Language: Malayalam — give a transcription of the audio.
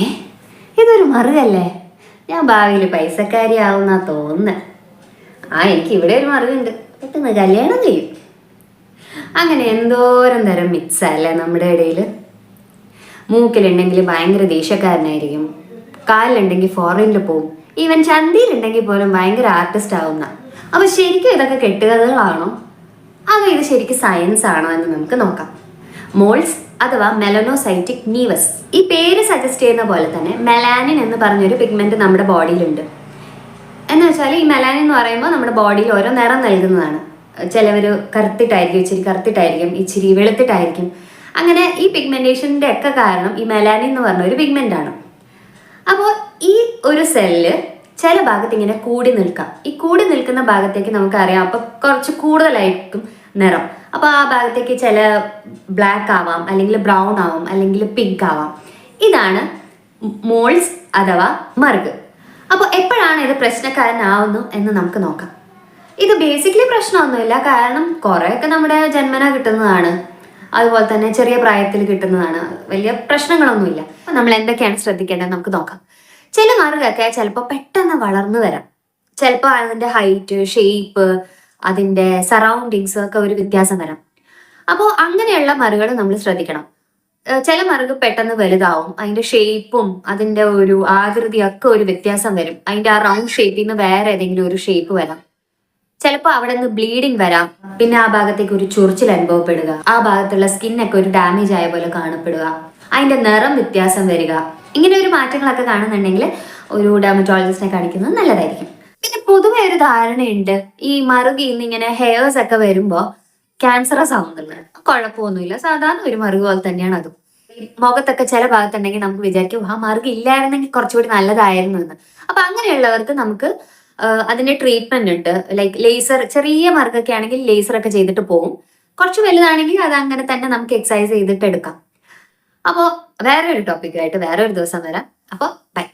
ഏ? ഇതൊരു മറുകല്ലേ ഞാൻ ഭാവിയിൽ പൈസക്കാരി ആവുന്നാ തോന്നുന്നത് ആ എനിക്ക് ഇവിടെ ഒരു മറുകുണ്ട് പെട്ടെന്ന് കല്യാണം ചെയ്യും. അങ്ങനെ എന്തോരം തരം മിക്സ് അല്ലേ നമ്മുടെ ഇടയിൽ മൂക്കിലുണ്ടെങ്കിൽ ഭയങ്കര ദേഷ്യക്കാരനായിരിക്കും. കാലിലുണ്ടെങ്കിൽ ഫോറിനിൽ പോവും. ഈവൻ ചന്തിയിലുണ്ടെങ്കിൽ പോലും ഭയങ്കര ആർട്ടിസ്റ്റ് ആവുന്ന. അപ്പൊ ശരിക്കും ഇതൊക്കെ കെട്ടുകഥകളാണോ? അതോ ഇത് ശരിക്കും സയൻസ് ആണോ എന്ന് നമുക്ക് നോക്കാം. മോൾസ് അഥവാ മെലനോസൈറ്റിക് നീവസ് ഈ പേര് സജസ്റ്റ് ചെയ്യുന്ന പോലെ തന്നെ മെലാനിൻ എന്ന് പറഞ്ഞൊരു പിഗ്മെന്റ് നമ്മുടെ ബോഡിയിലുണ്ട് എന്ന് വെച്ചാൽ ഈ മെലാനിൻ എന്ന് പറയുമ്പോൾ നമ്മുടെ ബോഡിയിൽ ഓരോ നിറം നൽകുന്നതാണ്. ചിലവർ കറുത്തിട്ടായിരിക്കും ഇച്ചിരി കറുത്തിട്ടായിരിക്കും ഇച്ചിരി വെളുത്തിട്ടായിരിക്കും. അങ്ങനെ ഈ പിഗ്മെന്റേഷന്റെ ഒക്കെ കാരണം ഈ മെലാനിൻ എന്ന് പറഞ്ഞ ഒരു പിഗ്മെന്റ് ആണ്. അപ്പോൾ ഈ ഒരു സെല്ല് ചില ഭാഗത്ത് ഇങ്ങനെ കൂടി നിൽക്കാം. ഈ കൂടി നിൽക്കുന്ന ഭാഗത്തേക്ക് നമുക്കറിയാം അപ്പോൾ കുറച്ച് കൂടുതലായിരിക്കും നിറം. അപ്പോൾ ആ ഭാഗത്തേക്ക് ചില ബ്ലാക്ക് ആവാം അല്ലെങ്കിൽ ബ്രൗൺ ആവാം അല്ലെങ്കിൽ പിങ്ക് ആവാം. ഇതാണ് മോൾസ് അഥവാ മറുക് അപ്പോൾ എപ്പോഴാണ് ഇത് പ്രശ്നക്കാരനാവുന്നു എന്ന് നമുക്ക് നോക്കാം. ഇത് ബേസിക്കലി പ്രശ്നമൊന്നുമില്ല കാരണം കുറേയൊക്കെ നമ്മുടെ ജന്മന കിട്ടുന്നതാണ്. അതുപോലെ തന്നെ ചെറിയ പ്രായത്തിൽ കിട്ടുന്നതാണ്. വലിയ പ്രശ്നങ്ങളൊന്നുമില്ല. നമ്മൾ എന്തൊക്കെയാണ് ശ്രദ്ധിക്കേണ്ടത് നമുക്ക് നോക്കാം. ചില മറുകൊക്കെ ചിലപ്പോൾ പെട്ടെന്ന് വളർന്നു വരാം. ചിലപ്പോൾ അതിന്റെ ഹൈറ്റ് ഷേപ്പ് അതിന്റെ സറൗണ്ടിങ്സ് ഒക്കെ ഒരു വ്യത്യാസം വരാം. അപ്പോൾ അങ്ങനെയുള്ള മറുകൾ നമ്മൾ ശ്രദ്ധിക്കണം. ചില മറുക് പെട്ടെന്ന് വലുതാവും. അതിന്റെ ഷേപ്പും അതിന്റെ ഒരു ആകൃതിയൊക്കെ ഒരു വ്യത്യാസം വരും. അതിന്റെ ആ റൗണ്ട് ഷേപ്പിൽ നിന്ന് വേറെ ഏതെങ്കിലും ഒരു ഷേപ്പ് വരാം. ചിലപ്പോൾ അവിടെ നിന്ന് ബ്ലീഡിങ് വരാം. പിന്നെ ആ ഭാഗത്തേക്ക് ഒരു ചൊറിച്ചിൽ അനുഭവപ്പെടുക. ആ ഭാഗത്തുള്ള സ്കിന്നൊക്കെ ഒരു ഡാമേജ് ആയ പോലെ കാണപ്പെടുക. അതിന്റെ നിറം വ്യത്യാസം വരിക. ഇങ്ങനെ ഒരു മാറ്റങ്ങളൊക്കെ കാണുന്നുണ്ടെങ്കിൽ ഒരു ഡെർമറ്റോളജിസ്റ്റിനെ കാണിക്കുന്നത് നല്ലതായിരിക്കും. പൊതുവെ ഒരു ധാരണയുണ്ട്. ഈ മറുകിൽ നിന്ന് ഇങ്ങനെ ഹെയർസ് ഒക്കെ വരുമ്പോ ക്യാൻസറസ് ആവുന്നുള്ളത് കുഴപ്പമൊന്നുമില്ല സാധാരണ ഒരു മറുക് പോലെ തന്നെയാണ് അതും. മുഖത്തൊക്കെ ചില ഭാഗത്തുണ്ടെങ്കിൽ നമുക്ക് വിചാരിക്കും ആ മറുക് ഇല്ലായിരുന്നെങ്കിൽ കുറച്ചുകൂടി നല്ലതായിരുന്നു എന്ന്. അപ്പൊ അങ്ങനെയുള്ളവർക്ക് നമുക്ക് അതിന്റെ ട്രീറ്റ്മെന്റ് ഉണ്ട്. ലൈക്ക് ലേസർ ചെറിയ മറുകൊക്കെ ആണെങ്കിൽ ലേസർ ഒക്കെ ചെയ്തിട്ട് പോകും കുറച്ച് വലുതാണെങ്കിൽ അത് അങ്ങനെ തന്നെ നമുക്ക് എക്സസൈസ് ചെയ്തിട്ട് എടുക്കാം. അപ്പോൾ വേറെ ഒരു ടോപ്പിക്കായിട്ട് വേറെ ഒരു ദിവസം വരാം. അപ്പോൾ ബൈ